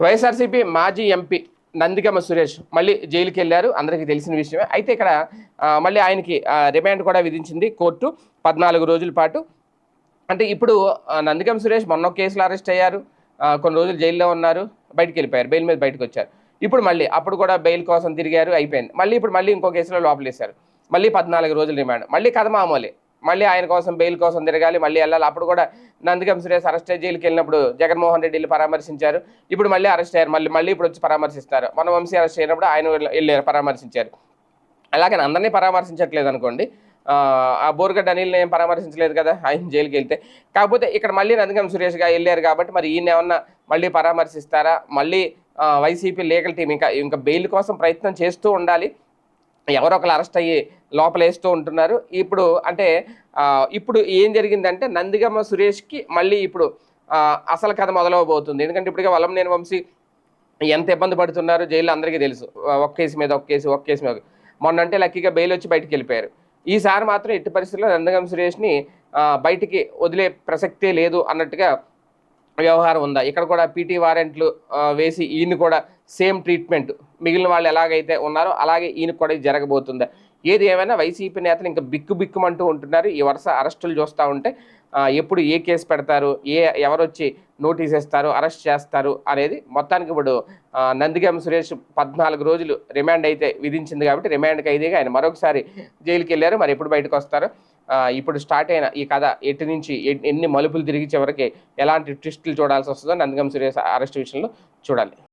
వైఎస్ఆర్సీపీ మాజీ ఎంపీ నందిగమ సురేష్ మళ్ళీ జైలుకి వెళ్ళారు. అందరికీ తెలిసిన విషయమే. అయితే ఇక్కడ మళ్ళీ ఆయనకి రిమాండ్ కూడా విధించింది కోర్టు పద్నాలుగు రోజుల పాటు. అంటే ఇప్పుడు ఆ, నందిగం సురేష్ మొన్న ఒక కేసులో అరెస్ట్ అయ్యారు. కొన్ని రోజులు జైల్లో ఉన్నారు. బయటికి వెళ్ళిపోయారు. బెయిల్ మీద బయటకు వచ్చారు. ఇప్పుడు మళ్ళీ అప్పుడు కూడా బెయిల్ కోసం తిరిగారు. అయిపోయింది. మళ్ళీ ఇప్పుడు మళ్ళీ ఇంకో కేసులో లోపలేశారు. మళ్ళీ పద్నాలుగు రోజులు రిమాండ్. మళ్ళీ కథ మామూలే. మళ్ళీ ఆయన కోసం బెయిల్ కోసం తిరగాలి మళ్ళీ వెళ్ళాలి. అప్పుడు కూడా నందిగం సురేష్ అరెస్ట్ జైలుకి వెళ్ళినప్పుడు జగన్మోహన్ రెడ్డి వెళ్ళి పరామర్శించారు. ఇప్పుడు మళ్ళీ అరెస్ట్ అయ్యారు. మళ్ళీ మళ్ళీ ఇప్పుడు వచ్చి పరామర్శిస్తారు. మన వంశీ అరెస్ట్ అయినప్పుడు ఆయన వెళ్ళారు పరామర్శించారు. అలాగే అందరినీ పరామర్శించట్లేదు అనుకోండి. ఆ, బోర్గడ్ అనిల్ని ఏం పరామర్శించలేదు కదా? ఆయన జైలుకి వెళ్తే. కాకపోతే ఇక్కడ మళ్ళీ నందిగం సురేష్ గారు వెళ్ళారు కాబట్టి మరి ఈయన ఏమన్నా మళ్ళీ పరామర్శిస్తారా? మళ్ళీ వైసీపీ లీగల్ టీం ఇంకా ఇంకా బెయిల్ కోసం ప్రయత్నం చేస్తూ ఉండాలి. ఎవరో ఒకరు అరెస్ట్ అయ్యి లోపలేస్తూ ఉంటున్నారు. ఇప్పుడు అంటే ఇప్పుడు ఏం జరిగిందంటే నందిగమ్మ సురేష్కి మళ్ళీ ఇప్పుడు అసలు కథ మొదలవబోతుంది. ఎందుకంటే ఇప్పటికే వలంనేని వంశీ ఎంత ఇబ్బంది పడుతున్నారు జైల్లో అందరికీ తెలుసు. ఒక కేసు మీద ఒక కేసు ఒక కేసు మీద. మొన్న అంటే లక్కీగా బెయిల్ వచ్చి బయటికి వెళ్ళిపోయారు. ఈసారి మాత్రం ఎట్టి పరిస్థితుల్లో నందగం సురేష్ని బయటికి వదిలే ప్రసక్తే లేదు అన్నట్టుగా వ్యవహారం ఉందా? ఇక్కడ కూడా పీటీ వారెంట్లు వేసి ఈయన కూడా సేమ్ ట్రీట్మెంట్ మిగిలిన వాళ్ళు ఎలాగైతే ఉన్నారో అలాగే ఈయన కూడా జరగబోతుందా? ఏది ఏమైనా వైసీపీ నేతలు ఇంకా బిక్కు బిక్కుమంటూ ఉంటున్నారు. ఈ వరుస అరెస్టులు చూస్తూ ఉంటే ఎప్పుడు ఏ కేసు పెడతారు? ఏ ఎవరు వచ్చి నోటీస్ ఇస్తారు అరెస్ట్ చేస్తారు? అనేది మొత్తానికి ఇప్పుడు నందిగం సురేష్ పద్నాలుగు రోజులు రిమాండ్ అయితే విధించింది కాబట్టి రిమాండ్ ఖైదీగా ఆయన మరొకసారి జైలుకి వెళ్ళారు మరి ఎప్పుడు బయటకు వస్తారు? ఇప్పుడు స్టార్ట్ అయిన ఈ కథ ఎటు నుంచి ఎన్ని మలుపులు తిరిగి చివరికి ఎలాంటి ట్విస్టులు చూడాల్సి వస్తుందో నందిగం సురేష్ అరెస్ట్ విషయంలో చూడాలి.